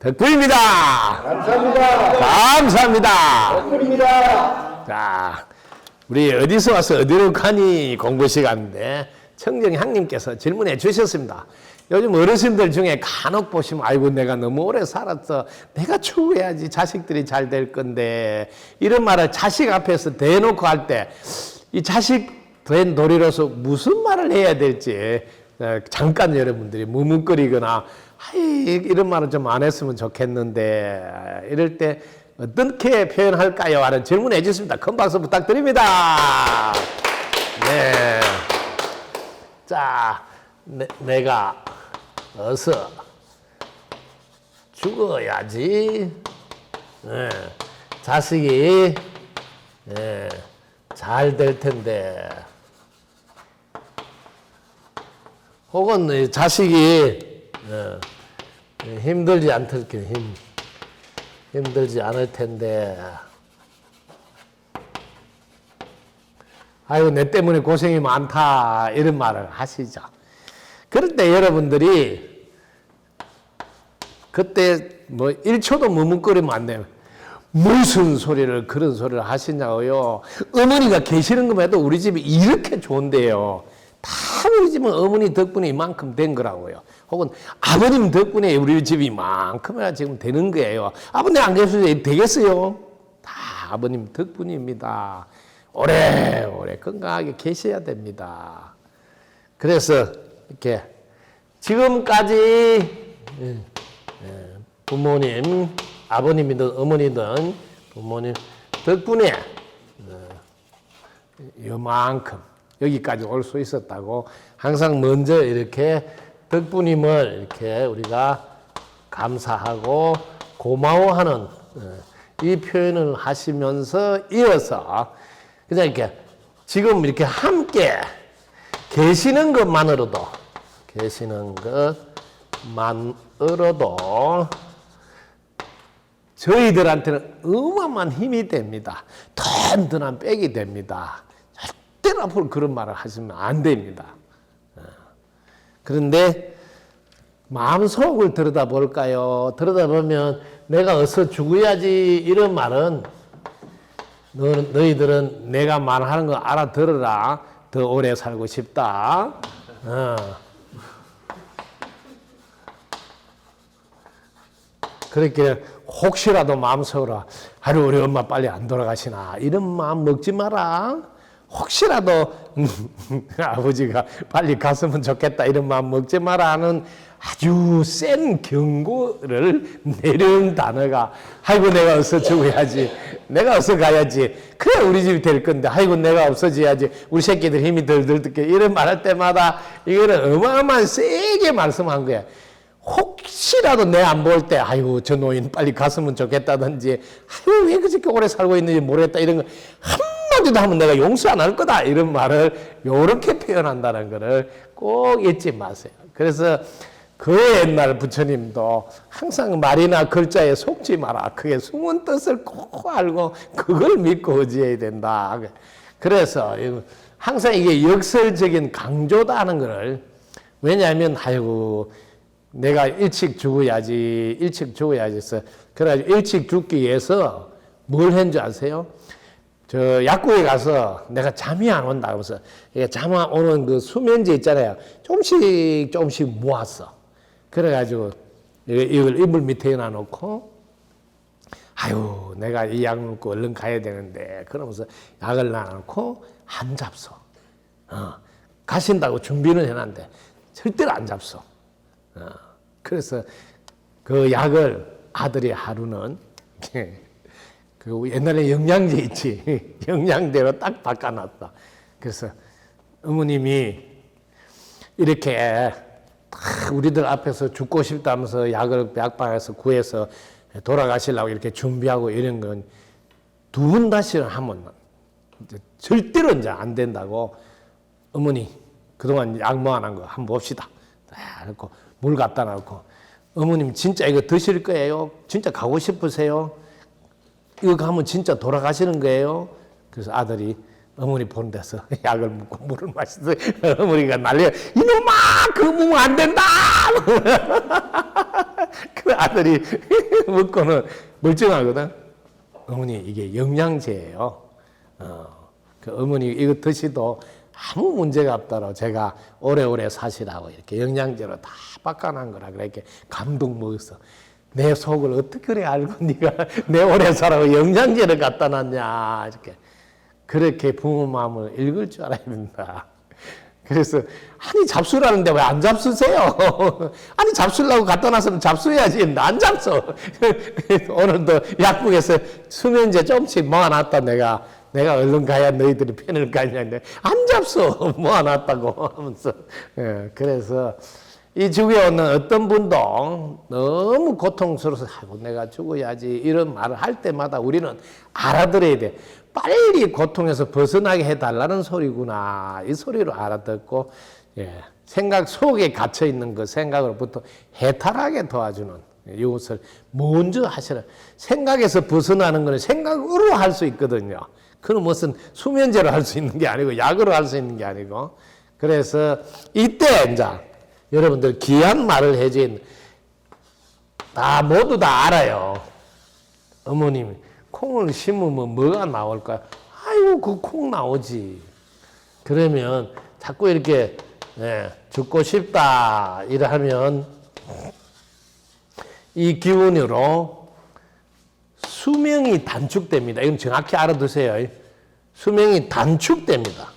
덕분입니다. 감사합니다. 감사합니다. 덕분입니다. 자, 우리 어디서 와서 어디로 가니 공부 시간인데 청정향님께서 질문해 주셨습니다. 요즘 어르신들 중에 간혹 보시면 아이고 내가 너무 오래 살았어. 내가 추구해야지 자식들이 잘 될 건데 이런 말을 자식 앞에서 대놓고 할 때 이 자식 된 도리로서 무슨 말을 해야 될지 어, 잠깐 여러분들이 무문거리거나 아이 이런 말은 좀 안 했으면 좋겠는데 이럴 때 어떻게 표현할까요? 하는 질문해 주십니다. 큰 박수 부탁드립니다. 네. 자, 내, 내가 어서 죽어야지. 네. 자식이 네. 잘될 텐데. 혹은 이 자식이 어, 힘들지 않을 게 힘, 힘들지 않을 텐데. 아이고 내 때문에 고생이 많다 이런 말을 하시죠. 그럴 때 여러분들이 그때 뭐 1초도 머뭇거리면 안 돼요. 무슨 소리를 그런 소리를 하시냐고요. 어머니가 계시는 것만 해도 우리 집이 이렇게 좋은데요. 다 우리 집은 어머니 덕분에 이만큼 된 거라고요. 혹은 아버님 덕분에 우리 집이 이만큼이나 지금 되는 거예요. 아버님 안 계셔도 되겠어요? 다 아버님 덕분입니다. 오래오래 건강하게 계셔야 됩니다. 그래서 이렇게 지금까지 예, 예, 부모님, 아버님이든 어머니든 부모님 덕분에 어, 요만큼 여기까지 올 수 있었다고 항상 먼저 이렇게 덕분임을 이렇게 우리가 감사하고 고마워하는 어, 이 표현을 하시면서 이어서 그냥 이렇게 지금 이렇게 함께 계시는 것만으로도 계시는 것만으로도 저희들한테는 어마어마한 힘이 됩니다. 든든한 백이 됩니다. 절대로 앞으로 그런 말을 하시면 안 됩니다. 어. 그런데 마음속을 들여다볼까요? 들여다보면 내가 어서 죽어야지 이런 말은 너, 너희들은 내가 말하는 거 알아들어라. 더 오래 살고 싶다. 어. 그렇게 혹시라도 마음속으로 하루 우리 엄마 빨리 안 돌아가시나 이런 마음 먹지 마라. 혹시라도 아버지가 빨리 갔으면 좋겠다 이런 마음 먹지 마라 하는 아주 센 경고를 내려온 단어가 아이고 내가 어서 죽어야지. 내가 어서 가야지. 그래 우리 집이 될 건데. 아이고 내가 없어져야지. 우리 새끼들 힘이 덜덜 듣게. 이런 말할 때마다 이거는 어마어마한 세게 말씀한 거야. 혹시라도 내 안 볼 때 아이고 저 노인 빨리 갔으면 좋겠다든지 아이고 왜 그렇게 오래 살고 있는지 모르겠다 이런 거. 한 마디도 하면 내가 용서 안 할 거다 이런 말을 요렇게 표현한다는 거를 꼭 잊지 마세요 그래서 그 옛날 부처님도 항상 말이나 글자에 속지 마라. 그게 숨은 뜻을 꼭 알고 그걸 믿고 의지해야 된다. 그래서 항상 이게 역설적인 강조다 하는 거를 왜냐하면 아이고 내가 일찍 죽어야지 일찍 죽어야지 해서 그래가지고 일찍 죽기 위해서 뭘 했는 줄 아세요? 저 약국에 가서 내가 잠이 안 온다 그래서 잠 안 오는 그 수면제 있잖아요. 조금씩 조금씩 모았어. 그래가지고 이걸 이불 밑에 놔놓고 아유 내가 이 약 먹고 얼른 가야 되는데 그러면서 약을 놔놓고 안 잡소. 어, 가신다고 준비는 해놨는데 절대로 안 잡소. 어, 그래서 그 약을 아들이 하루는 그 옛날에 영양제 있지 영양제로 딱 바꿔놨다. 그래서 어머님이 이렇게 우리들 앞에서 죽고 싶다면서 약을 약방에서 구해서 돌아가시려고 이렇게 준비하고 이런 건 두 번 다시는 하면 이제 절대로 이제 안 된다고 어머니 그동안 약 모아놓은 거 한번 봅시다. 그래고 물 갖다 놓고 어머님 진짜 이거 드실 거예요? 진짜 가고 싶으세요? 이거 가면 진짜 돌아가시는 거예요? 그래서 아들이 어머니 보는 데서 약을 묻고 물을 마시서 어머니가 난리야. 이놈아! 그거 먹으면 안 된다! 그 아들이 먹고는 멀쩡하거든. 어머니 이게 영양제예요. 어, 그 어머니 이거 드시도 아무 문제가 없다로 제가 오래오래 사시라고 이렇게 영양제로 다 바꿔놓은 거라 그렇게 감동 먹었어. 내 속을 어떻게 그래 알고 네가 내 오래 살아고 영양제를 갖다 놨냐 이렇게 그렇게 부모 마음을 읽을 줄 알아야 된다. 그래서 아니 잡수라는데 왜 안 잡수세요? 아니 잡수려고 갖다 놨으면 잡수야지 안 잡수. 오늘도 약국에서 수면제 조금씩 모아놨다 내가 내가 얼른 가야 너희들이 편을 가냐 는데 안 잡수 모아놨다고 하면서 예, 그래서 이 죽에 오는 어떤 분도 너무 고통스러워서 하고 내가 죽어야지 이런 말을 할 때마다 우리는 알아들어야 돼. 빨리 고통에서 벗어나게 해달라는 소리구나. 이 소리로 알아듣고, 예, 생각 속에 갇혀 있는 그 생각으로부터 해탈하게 도와주는 이것을 먼저 하시라. 생각에서 벗어나는 것은 생각으로 할 수 있거든요. 그는 무슨 수면제로 할 수 있는 게 아니고 약으로 할 수 있는 게 아니고. 그래서 이때 이제 여러분들 귀한 말을 해준 다 모두 다 알아요. 어머님 콩을 심으면 뭐가 나올까? 아이고 그 콩 나오지. 그러면 자꾸 이렇게 예, 죽고 싶다 이러하면 이 기운으로 수명이 단축됩니다. 이건 정확히 알아두세요. 수명이 단축됩니다.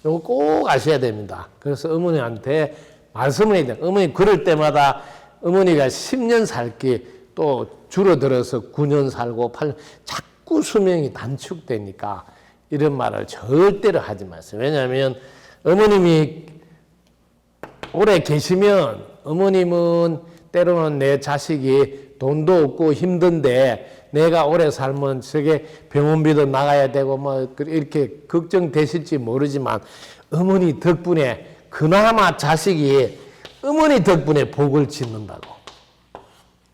이거 꼭 아셔야 됩니다. 그래서 어머니한테 말씀을 해야 돼요. 어머니 그럴 때마다 어머니가 10년 살기 또 줄어들어서 9년 살고 8년 자꾸 수명이 단축되니까 이런 말을 절대로 하지 마세요. 왜냐하면 어머님이 오래 계시면 어머님은 때로는 내 자식이 돈도 없고 힘든데 내가 오래 살면 저게 병원비도 나가야 되고 뭐 이렇게 걱정되실지 모르지만 어머니 덕분에 그나마 자식이 어머니 덕분에 복을 짓는다고.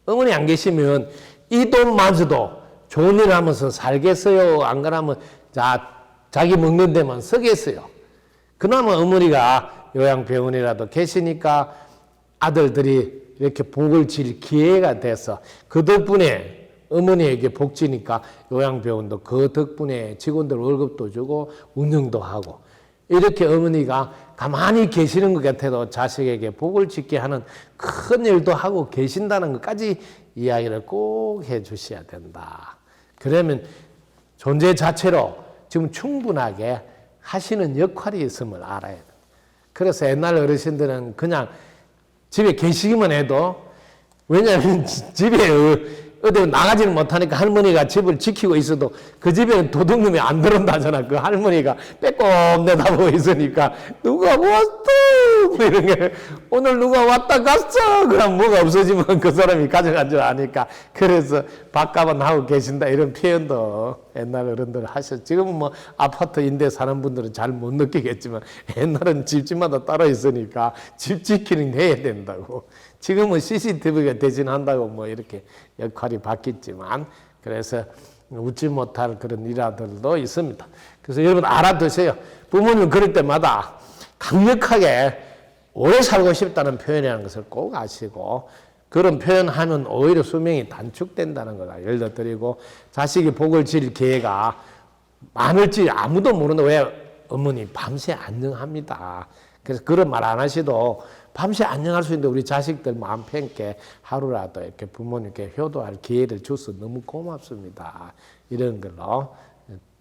어머니 안 계시면 이 돈마저도 좋은 일 하면서 살겠어요? 안 그러면 자, 자기 먹는 데만 쓰겠어요? 그나마 어머니가 요양병원이라도 계시니까 아들들이 이렇게 복을 질 기회가 돼서 그 덕분에 어머니에게 복지니까 요양병원도 그 덕분에 직원들 월급도 주고 운영도 하고 이렇게 어머니가 가만히 계시는 것 같아도 자식에게 복을 짓게 하는 큰 일도 하고 계신다는 것까지 이야기를 꼭 해 주셔야 된다. 그러면 존재 자체로 지금 충분하게 하시는 역할이 있음을 알아야 돼. 그래서 옛날 어르신들은 그냥 집에 계시기만 해도 왜냐하면 집에 어- 어디 나가지는 못하니까 할머니가 집을 지키고 있어도 그 집에는 도둑놈이 안 들어온다잖아. 그 할머니가 빼꼼 내다보고 있으니까 누가 왔어? 뭐 이런 게 오늘 누가 왔다 갔어? 그럼 뭐가 없어지면 그 사람이 가져간 줄 아니까 그래서 밥값은 하고 계신다 이런 표현도 옛날 어른들 하셨. 지금은 뭐 아파트 임대 사는 분들은 잘 못 느끼겠지만 옛날은 집집마다 따로 있으니까 집 지키는 해야 된다고. 지금은 CCTV가 대신한다고 뭐 이렇게 역할이 바뀌었지만 그래서 웃지 못할 그런 일화들도 있습니다. 그래서 여러분 알아두세요. 부모님 그럴 때마다 강력하게 오래 살고 싶다는 표현이라는 것을 꼭 아시고 그런 표현하면 오히려 수명이 단축된다는 걸 알려드리고 자식이 복을 질 기회가 많을지 아무도 모르는데 왜 어머니 밤새 안녕합니다. 그래서 그런 말 안 하시도 밤새 안녕할 수 있는데 우리 자식들 마음 편게 하루라도 이렇게 부모님께 효도할 기회를 줘서 너무 고맙습니다. 이런 걸로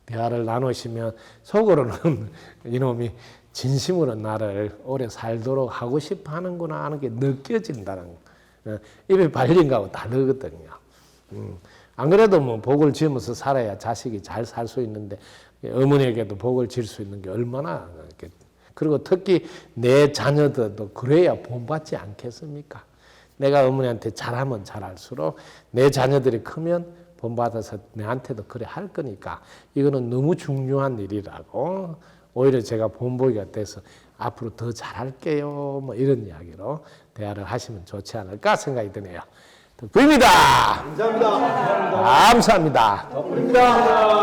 대화를 나누시면 속으로는 이놈이 진심으로 나를 오래 살도록 하고 싶어 하는구나 하는 게 느껴진다는 거. 어, 입에 발린 거하고 다르거든요. 음, 안 그래도 뭐 복을 지으면서 살아야 자식이 잘 살 수 있는데 어머니에게도 복을 질 수 있는 게 얼마나 이렇게 그리고 특히 내 자녀들도 그래야 본받지 않겠습니까? 내가 어머니한테 잘하면 잘할수록 내 자녀들이 크면 본받아서 내한테도 그래 할 거니까 이거는 너무 중요한 일이라고 오히려 제가 본보기가 돼서 앞으로 더 잘할게요 뭐 이런 이야기로 대화를 하시면 좋지 않을까 생각이 드네요. 덕분입니다. 감사합니다. 감사합니다. 덕분입니다.